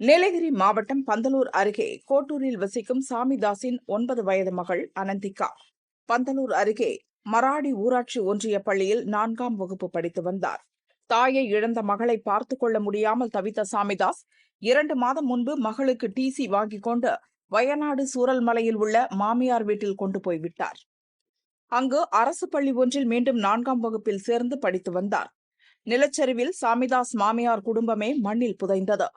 நீலகிரி மாவட்டம் பந்தலூர் அருகே கோட்டூரில் வசிக்கும் சாமிதாஸின் ஒன்பது வயது மகள் அனந்திகா. பந்தலூர் அருகே மராடி ஊராட்சி ஒன்றிய பள்ளியில் நான்காம் வகுப்பு படித்து வந்தார். தாயை இழந்த மகளை பார்த்து கொள்ள முடியாமல் தவித்த சாமிதாஸ் இரண்டு மாதம் முன்பு மகளுக்கு டிசி வாங்கிக் கொண்டு வயநாடு சூரல்மலையில் உள்ள மாமியார் வீட்டில் கொண்டு போய் விட்டார். அங்கு அரசு பள்ளி ஒன்றில் மீண்டும் நான்காம் வகுப்பில் சேர்ந்து படித்து வந்தார். நிலச்சரிவில் சாமிதாஸ் மாமியார் குடும்பமே மண்ணில் புதைந்தது.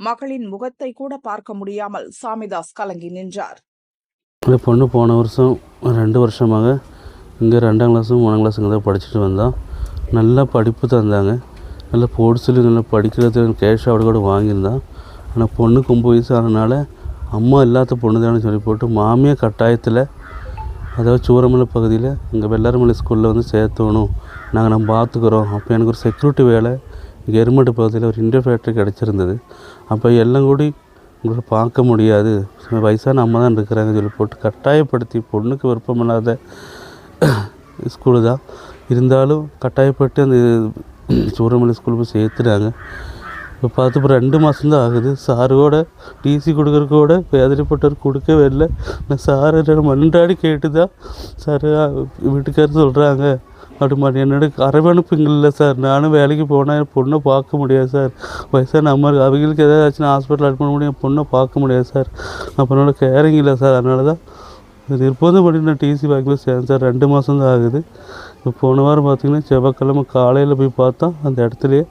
மகளின் முகத்தை கூட பார்க்க முடியாமல் சாமிதாஸ் கலங்கி நின்றார். பொண்ணு போன வருஷம் ரெண்டு வருஷமாக இங்கே ரெண்டாம் கிளாஸும் மூணாம் கிளாஸுங்க தான் படிச்சுட்டு வந்தோம் நல்லா படிப்பு தந்தாங்க. நல்லா போட்டு நல்லா படிக்கிறது கேஷ் அவார்டு கூட வாங்கியிருந்தான் ஆனால் பொண்ணுக்கு ஒம்பது வயசு ஆனதுனால அம்மா இல்லாத பொண்ணு தானே சொல்லி போட்டு மாமியார் கட்டாயத்தில் அதாவது சூரமலை பகுதியில் இங்கே வெள்ளாரமலை ஸ்கூலில் வந்து சேர்த்தணும். நாங்கள் நம்ம பார்த்துக்குறோம். அப்போ எனக்கு ஒரு செக்யூரிட்டி வேலை எருமட்டு பகுதியில் ஒரு இண்டியன் ஃபேக்ட்ரி கிடச்சிருந்தது. அப்போ எல்லாம் கூடி உங்களை பார்க்க முடியாது. வயசான அம்மா தான் இருக்கிறாங்க சொல்லி போட்டு கட்டாயப்படுத்தி பொண்ணுக்கு விருப்பமில்லாத ஸ்கூலு தான். இருந்தாலும் கட்டாயப்பட்டு அந்த சூரமலை ஸ்கூல் போய் சேர்த்துட்டாங்க. இப்போ பார்த்து இப்போ ரெண்டு மாதம்தான் ஆகுது. சாரோட டிசி கொடுக்குறக்கு கூட வேதனைப்பட்டவர் கொடுக்கவே இல்லை. நான் சார் மன்றாடி கேட்டு தான் சார் வீட்டுக்காரர் சொல்கிறாங்க அப்படி மாதிரி என்னோட அரவணைப்புங்கள்ல சார். நானும் வேலைக்கு போனால் என் பொண்ணை பார்க்க முடியாது சார். வயசான அம்மா அவங்களுக்கு எதாவது ஆச்சுன்னா ஹாஸ்பிட்டல் அட்மிட் பண்ண முடியும். பொண்ணை பார்க்க முடியாது சார். அப்புறம் கேரிங் இல்லை சார். அதனால தான் இது இப்போது பார்த்தீங்கன்னா டிசி வாங்கி சேர்ந்தேன். சார் ரெண்டு மாதம் தான் ஆகுது. இப்போ போன வாரம் பார்த்தீங்கன்னா செவ்வாய்க்கிழமை காலையில் போய் பார்த்தா அந்த இடத்துலையே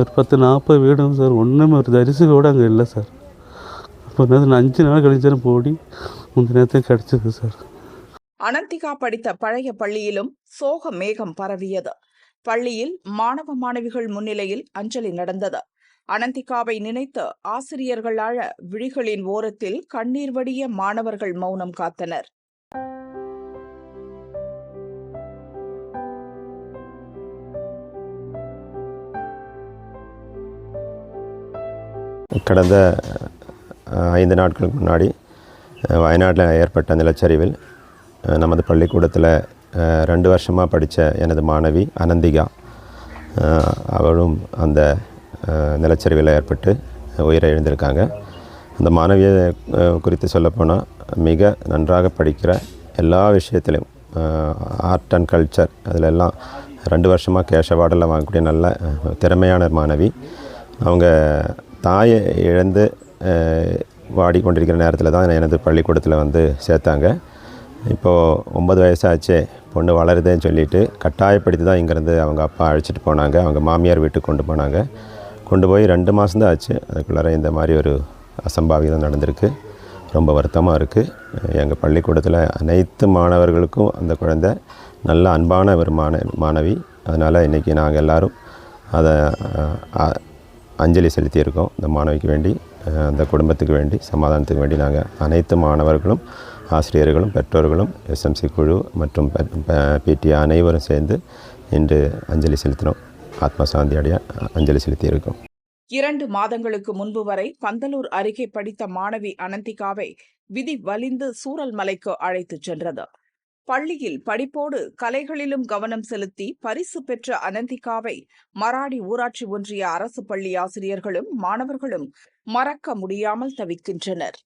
ஒரு பத்து நாற்பது வீடும் சார். ஒன்றுமே ஒரு தரிசு கூட அங்கே இல்லை சார். அப்போ நான் அஞ்சு நாள் கழிஞ்சாலும் போடி முந்தின நேரத்தையும் கிடச்சிது சார். அனந்திகா படித்த பழைய பள்ளியிலும் சோக மேகம் பரவியது. பள்ளியில் மாணவ மாணவிகள் முன்னிலையில் அஞ்சலி நடந்தது. அனந்திகாவை நினைத்து ஆசிரியர்கள் அழ விழிகளின் ஓரத்தில் கண்ணீர் வடிய மாணவர்கள் மௌனம் காத்தனர். கடந்த ஐந்து நாட்களுக்கு முன்னாடி வயநாட்டில் ஏற்பட்ட நிலச்சரிவில் நமது பள்ளிக்கூடத்தில் ரெண்டு வருஷமாக படித்த எனது மாணவி அனந்திகா அவளும் அந்த நிலச்சரிவில் ஏற்பட்டு உயிரை எழுந்திருக்காங்க அந்த மாணவியை குறித்து சொல்லப்போனால் மிக நன்றாக படிக்கிற எல்லா விஷயத்திலையும் ஆர்ட் அண்ட் கல்ச்சர் அதிலெல்லாம் ரெண்டு வருஷமாக கேஷ அவார்டெல்லாம் வாங்கக்கூடிய நல்ல திறமையான மாணவி. அவங்க தாயை இழந்து வாடிக்கொண்டிருக்கிற நேரத்தில் தான் எனது பள்ளிக்கூடத்தில் வந்து சேர்த்தாங்க. இப்போது ஒன்பது வயசாச்சே பொண்ணு வளருதேன்னு சொல்லிட்டு கட்டாயப்படுத்தி தான் இங்கேருந்து அவங்க அப்பா அழைச்சிட்டு போனாங்க. அவங்க மாமியார் வீட்டுக்கு கொண்டு போனாங்க. கொண்டு போய் ரெண்டு மாதம்தான் ஆச்சு. அதுக்குள்ளார இந்த மாதிரி ஒரு அசம்பாவிதம் நடந்திருக்கு. ரொம்ப வருத்தமாக இருக்குது எங்கள் பள்ளிக்கூடத்தில் அனைத்து மாணவர்களுக்கும் அந்த குழந்தை நல்ல அன்பான ஒரு மாண மாணவி. அதனால் இன்றைக்கி நாங்கள் எல்லாரும் அதை அஞ்சலி செலுத்தியிருக்கோம். இந்த மாணவிக்கு வேண்டி அந்த குடும்பத்துக்கு வேண்டி சமாதானத்துக்கு வேண்டி நாங்கள் அனைத்து மாணவர்களும் ஆசிரியர்களும் பெற்றோர்களும் எஸ்எம்சி குழு மற்றும் பிடி அனைவரும் சேர்ந்து இன்று அஞ்சலி செலுத்தினோம். ஆத்ம சாந்தி அடைய அஞ்சலி செலுத்தியிருக்கோம். இரண்டு மாதங்களுக்கு முன்பு வரை பந்தலூர் அருகே படித்த மாணவி அனந்திகாவை விதி வலிந்து சூரல்மலைக்கு அழைத்துச் சென்றது. பள்ளியில் படிப்போடு கலைகளிலும் கவனம் செலுத்தி பரிசு பெற்ற அனந்திகாவை மராடி ஊராட்சி ஒன்றிய அரசு பள்ளி ஆசிரியர்களும் மாணவர்களும் மறக்க முடியாமல் தவிக்கின்றனர்.